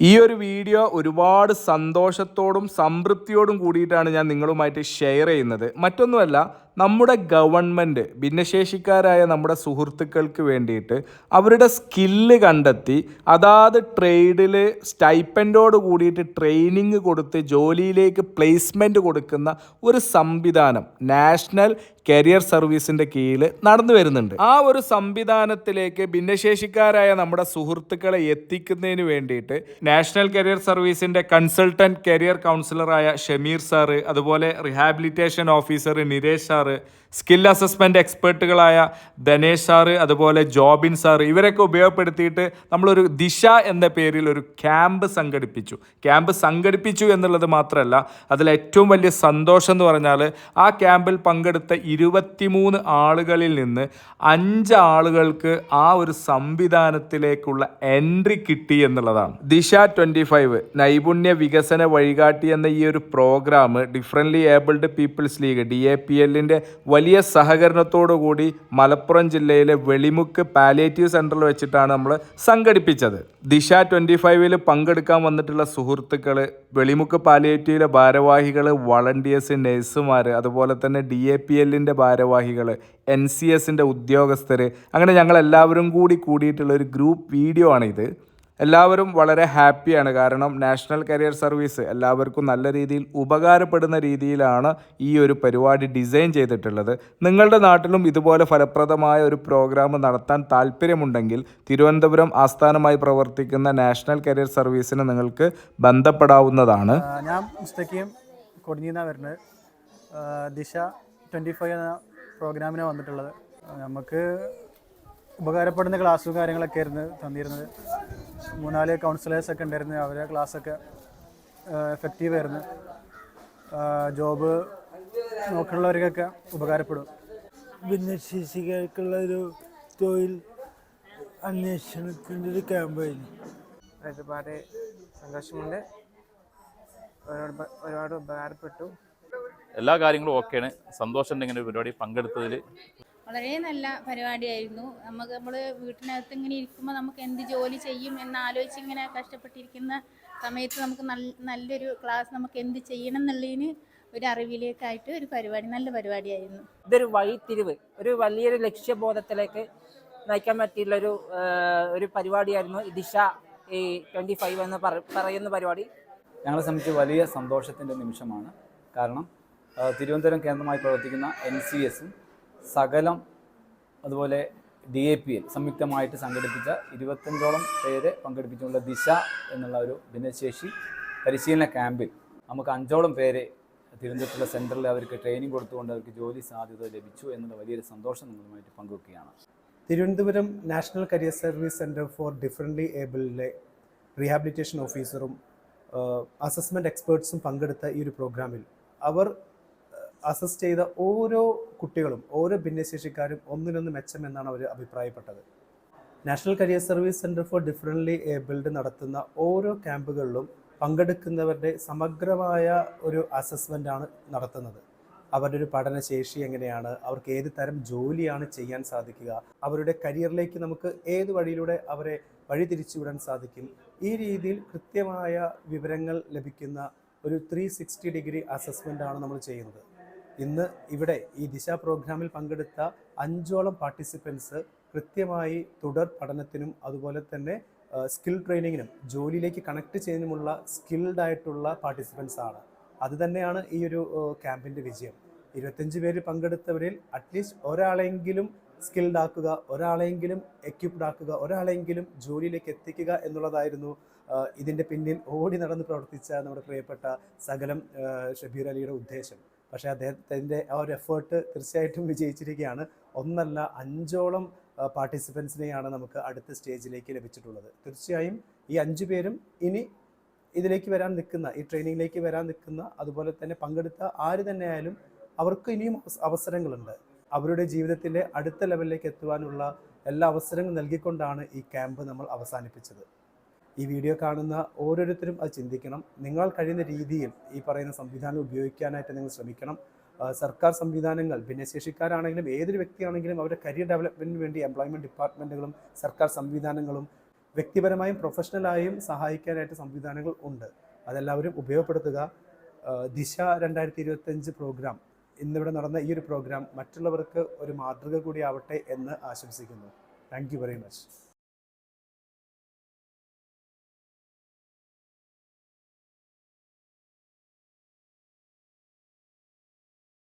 ഈ ഒരു വീഡിയോ ഒരുപാട് സന്തോഷത്തോടും സംതൃപ്തിയോടും കൂടിയിട്ടാണ് ഞാൻ നിങ്ങളുമായിട്ട് ഷെയർ ചെയ്യുന്നത്. മറ്റൊന്നുമല്ല നമ്മുടെ ഗവൺമെന്റ് ഭിന്നശേഷിക്കാരായ നമ്മുടെ സുഹൃത്തുക്കൾക്ക് വേണ്ടിയിട്ട് അവരുടെ സ്കില്ല് കണ്ടെത്തി അതാത് ട്രേഡിൽ സ്റ്റൈപ്പൻഡോട് കൂടിയിട്ട് ട്രെയിനിങ് കൊടുത്ത് ജോലിയിലേക്ക് പ്ലേസ്മെന്റ് കൊടുക്കുന്ന ഒരു സംവിധാനം നാഷണൽ കരിയർ സർവീസിന്റെ കീഴിൽ നടന്നു വരുന്നുണ്ട്. ആ ഒരു സംവിധാനത്തിലേക്ക് ഭിന്നശേഷിക്കാരായ നമ്മുടെ സുഹൃത്തുക്കളെ എത്തിക്കുന്നതിന് വേണ്ടിയിട്ട് നാഷണൽ കരിയർ സർവീസിന്റെ കൺസൾട്ടന്റ് കരിയർ കൗൺസിലറായ ഷമീർ സാറ് അതുപോലെ rehabilitation officer Niresh sir skill assessment എക്സ്പേർട്ടുകളായ Dhanesh sir അതുപോലെ ജോബിൻ സാറ് ഇവരൊക്കെ ഉപയോഗപ്പെടുത്തിയിട്ട് നമ്മളൊരു ദിശ എന്ന പേരിൽ ഒരു ക്യാമ്പ് സംഘടിപ്പിച്ചു. ക്യാമ്പ് സംഘടിപ്പിച്ചു എന്നുള്ളത് മാത്രമല്ല അതിൽ ഏറ്റവും വലിയ സന്തോഷം എന്ന് പറഞ്ഞാൽ ആ ക്യാമ്പിൽ പങ്കെടുത്ത ഇരുപത്തിമൂന്ന് ആളുകളിൽ നിന്ന് അഞ്ച് ആളുകൾക്ക് ആ ഒരു സംവിധാനത്തിലേക്കുള്ള എൻട്രി കിട്ടി എന്നുള്ളതാണ്. ദിശ ട്വന്റി ഫൈവ് നൈപുണ്യ വികസന വഴികാട്ടി എന്ന ഈ ഒരു programme differently abled peoples league D A P എല്ലിന്റെ വലിയ സഹകരണത്തോടു കൂടി മലപ്പുറം ജില്ലയിലെ വെളിമുക്ക് പാലിയേറ്റീവ് സെന്ററിൽ വെച്ചിട്ടാണ് നമ്മൾ സംഘടിപ്പിച്ചത്. ദിശ ട്വന്റി ഫൈവിൽ പങ്കെടുക്കാൻ വന്നിട്ടുള്ള സുഹൃത്തുക്കൾ വെളിമുക്ക് പാലിയേറ്റീവിലെ ഭാരവാഹികൾ വളണ്ടിയേഴ്സ് നഴ്സുമാർ അതുപോലെ തന്നെ ഡി എ പി എല്ലിന്റെ ഭാരവാഹികൾ എൻ സി എസിന്റെ ഉദ്യോഗസ്ഥർ അങ്ങനെ ഞങ്ങൾ എല്ലാവരും കൂടി കൂടിയിട്ടുള്ള ഒരു ഗ്രൂപ്പ് വീഡിയോ ആണിത്. എല്ലാവരും വളരെ ഹാപ്പിയാണ്. കാരണം നാഷണൽ കരിയർ സർവീസ് എല്ലാവർക്കും നല്ല രീതിയിൽ ഉപകാരപ്പെടുന്ന രീതിയിലാണ് ഈ ഒരു പരിപാടി ഡിസൈൻ ചെയ്തിട്ടുള്ളത്. നിങ്ങളുടെ നാട്ടിലും ഇതുപോലെ ഫലപ്രദമായ ഒരു പ്രോഗ്രാം നടത്താൻ താല്പര്യമുണ്ടെങ്കിൽ തിരുവനന്തപുരം ആസ്ഥാനമായി പ്രവർത്തിക്കുന്ന നാഷണൽ കരിയർ സർവീസിന് നിങ്ങൾക്ക് ബന്ധപ്പെടാവുന്നതാണ്. ഞാൻ മുസ്തഖീം കൊടിഞ്ഞിന്നാണ് വരുന്നത്. ദിശ ട്വന്റി ഫൈവ് എന്ന പ്രോഗ്രാമിന് വന്നിട്ടുള്ളത്. നമുക്ക് ഉപകാരപ്പെടുന്ന ക്ലാസ്സും കാര്യങ്ങളൊക്കെ ആയിരുന്നു തന്നിരുന്നത്. മൂന്നാൽ കൗൺസിലേഴ്സ് ഒക്കെ ഉണ്ടായിരുന്നു. അവരെ ക്ലാസ്സൊക്കെ എഫക്റ്റീവ് ആയിരുന്നു. ജോബ് നോക്കുന്നുള്ളവർക്കൊക്കെ ഉപകാരപ്പെടും. ഭിന്നശേഷിക്കാർക്കുള്ള ഒരു തൊഴിൽ അന്വേഷണത്തിന്റെ ഒരു ക്യാമ്പായിരുന്നു ഒരുപാട് സന്തോഷമുണ്ട് ഒരുപാട് ഉപ- ഒരുപാട് ഉപകാരപ്പെട്ടു. എല്ലാ കാര്യങ്ങളും ഓക്കെയാണ് സന്തോഷമുണ്ട് ഇങ്ങനെ ഒരു പരിപാടി പങ്കെടുത്തതിൽ വളരെ നല്ല പരിപാടിയായിരുന്നു. നമുക്ക് നമ്മൾ വീട്ടിനകത്ത് ഇങ്ങനെ ഇരിക്കുമ്പോൾ നമുക്ക് എന്ത് ജോലി ചെയ്യും എന്ന് ആലോചിച്ച് ഇങ്ങനെ കഷ്ടപ്പെട്ടിരിക്കുന്ന സമയത്ത് നമുക്ക് നല്ല നല്ലൊരു ക്ലാസ് നമുക്ക് എന്ത് ചെയ്യണം എന്നുള്ളതിന് ഒരു അറിവിലേക്കായിട്ട് ഒരു പരിപാടി നല്ല പരിപാടിയായിരുന്നു. ഇതൊരു വഴിത്തിരിവ് ഒരു വലിയൊരു ലക്ഷ്യബോധത്തിലേക്ക് നയിക്കാൻ പറ്റിയുള്ള ഒരു ഒരു പരിപാടിയായിരുന്നു ദിശ ഈ ട്വന്റി ഫൈവ് എന്ന് പറ- പറയുന്ന പരിപാടി. ഞങ്ങളെ സംബന്ധിച്ച് വലിയ സന്തോഷത്തിന്റെ നിമിഷമാണ്. കാരണം തിരുവനന്തപുരം കേന്ദ്രമായി പ്രവർത്തിക്കുന്ന എൻ സി എസും സകലം അതുപോലെ ഡി എ പി എൽ സംയുക്തമായിട്ട് സംഘടിപ്പിച്ച ഇരുപത്തഞ്ചോളം പേരെ പങ്കെടുപ്പിച്ചുള്ള ദിശ എന്നുള്ള ഒരു ഭിന്നശേഷി പരിശീലന ക്യാമ്പിൽ നമുക്ക് അഞ്ചോളം പേരെ തിരുവനന്തപുരത്തുള്ള സെന്ററിൽ അവർക്ക് ട്രെയിനിങ് കൊടുത്തുകൊണ്ട് അവർക്ക് ജോലി സാധ്യത ലഭിച്ചു എന്നുള്ള വലിയൊരു സന്തോഷം നിങ്ങളുമായിട്ട് പങ്കുവെക്കുകയാണ്. Thiruvananthapuram national career service centre for differently ഏബിളിലെ rehabilitation ഓഫീസറും അസസ്മെന്റ് എക്സ്പേർട്സും പങ്കെടുത്ത ഈ ഒരു പ്രോഗ്രാമിൽ അവർ അസസ് ചെയ്ത ഓരോ കുട്ടികളും ഓരോ ഭിന്നശേഷിക്കാരും ഒന്നിനൊന്ന് മെച്ചമെന്നാണ് അവർ അഭിപ്രായപ്പെട്ടത്. National career service centre for differently abled നടത്തുന്ന ഓരോ ക്യാമ്പുകളിലും പങ്കെടുക്കുന്നവരുടെ സമഗ്രമായ ഒരു അസസ്മെന്റ് ആണ് നടത്തുന്നത്. അവരുടെ ഒരു പഠനശേഷി എങ്ങനെയാണ് അവർക്ക് ഏത് തരം ജോലിയാണ് ചെയ്യാൻ സാധിക്കുക അവരുടെ കരിയറിലേക്ക് നമുക്ക് ഏത് വഴിയിലൂടെ അവരെ വഴിതിരിച്ചുവിടാൻ സാധിക്കും ഈ രീതിയിൽ കൃത്യമായ വിവരങ്ങൾ ലഭിക്കുന്ന ഒരു ത്രീ സിക്സ്റ്റി ഡിഗ്രി അസസ്മെന്റ് ആണ് നമ്മൾ ചെയ്യുന്നത്. ഇന്ന് ഇവിടെ ഈ ദിശ പ്രോഗ്രാമിൽ പങ്കെടുത്ത അഞ്ചോളം പാർട്ടിസിപ്പൻസ് കൃത്യമായി തുടർ പഠനത്തിനും അതുപോലെ തന്നെ സ്കിൽ ട്രെയിനിങ്ങിനും ജോലിയിലേക്ക് കണക്ട് ചെയ്യുന്നതിനുമുള്ള സ്കിൽഡ് ആയിട്ടുള്ള പാർട്ടിസിപ്പൻസ് ആണ്. അത് തന്നെയാണ് ഈ ഒരു ക്യാമ്പിന്റെ വിജയം. ഇരുപത്തഞ്ച് പേര് പങ്കെടുത്തവരിൽ അറ്റ്ലീസ്റ്റ് ഒരാളെങ്കിലും സ്കിൽഡ് ആക്കുക ഒരാളെങ്കിലും എക്യുപ്ഡ് ആക്കുക ഒരാളെങ്കിലും ജോലിയിലേക്ക് എത്തിക്കുക എന്നുള്ളതായിരുന്നു ഇതിന്റെ പിന്നിൽ ഓടി നടന്ന് പ്രവർത്തിച്ച നമ്മുടെ പ്രിയപ്പെട്ട സകലം ഷബീർ അലിയുടെ ഉദ്ദേശം. പക്ഷേ അദ്ദേഹത്തിന്റെ ആ ഒരു എഫേർട്ട് തീർച്ചയായിട്ടും വിജയിച്ചിരിക്കുകയാണ്. ഒന്നല്ല അഞ്ചോളം പാർട്ടിസിപ്പൻസിനെയാണ് നമുക്ക് അടുത്ത സ്റ്റേജിലേക്ക് ലഭിച്ചിട്ടുള്ളത്. തീർച്ചയായും ഈ അഞ്ചു പേരും ഇനി ഇതിലേക്ക് വരാൻ നിൽക്കുന്ന ഈ ട്രെയിനിങ്ങിലേക്ക് വരാൻ നിൽക്കുന്ന അതുപോലെ തന്നെ പങ്കെടുത്ത ആര് തന്നെ ആയാലും അവർക്ക് ഇനിയും അവസരങ്ങളുണ്ട്. അവരുടെ ജീവിതത്തിന്റെ അടുത്ത ലെവലിലേക്ക് എത്തുവാനുള്ള എല്ലാ അവസരങ്ങളും നൽകിക്കൊണ്ടാണ് ഈ ക്യാമ്പ് നമ്മൾ അവസാനിപ്പിച്ചത്. ഈ വീഡിയോ കാണുന്ന ഓരോരുത്തരും അത് ചിന്തിക്കണം. നിങ്ങൾ കഴിയുന്ന രീതിയിൽ ഈ പറയുന്ന സംവിധാനം ഉപയോഗിക്കാനായിട്ട് നിങ്ങൾ ശ്രമിക്കണം. സർക്കാർ സംവിധാനങ്ങൾ ഭിന്നശേഷിക്കാരാണെങ്കിലും ഏതൊരു വ്യക്തിയാണെങ്കിലും അവരുടെ കരിയർ ഡെവലപ്മെന്റിന് വേണ്ടി എംപ്ലോയ്മെന്റ് ഡിപ്പാർട്ട്മെന്റുകളും സർക്കാർ സംവിധാനങ്ങളും വ്യക്തിപരമായും പ്രൊഫഷണലായും സഹായിക്കാനായിട്ട് സംവിധാനങ്ങൾ ഉണ്ട്. അതെല്ലാവരും ഉപയോഗപ്പെടുത്തുക. ദിശ രണ്ടായിരത്തി ഇരുപത്തഞ്ച് പ്രോഗ്രാം ഇന്നിവിടെ നടന്ന ഈ ഒരു പ്രോഗ്രാം മറ്റുള്ളവർക്ക് ഒരു മാതൃക കൂടി ആവട്ടെ എന്ന് ആശംസിക്കുന്നു. Thank you very much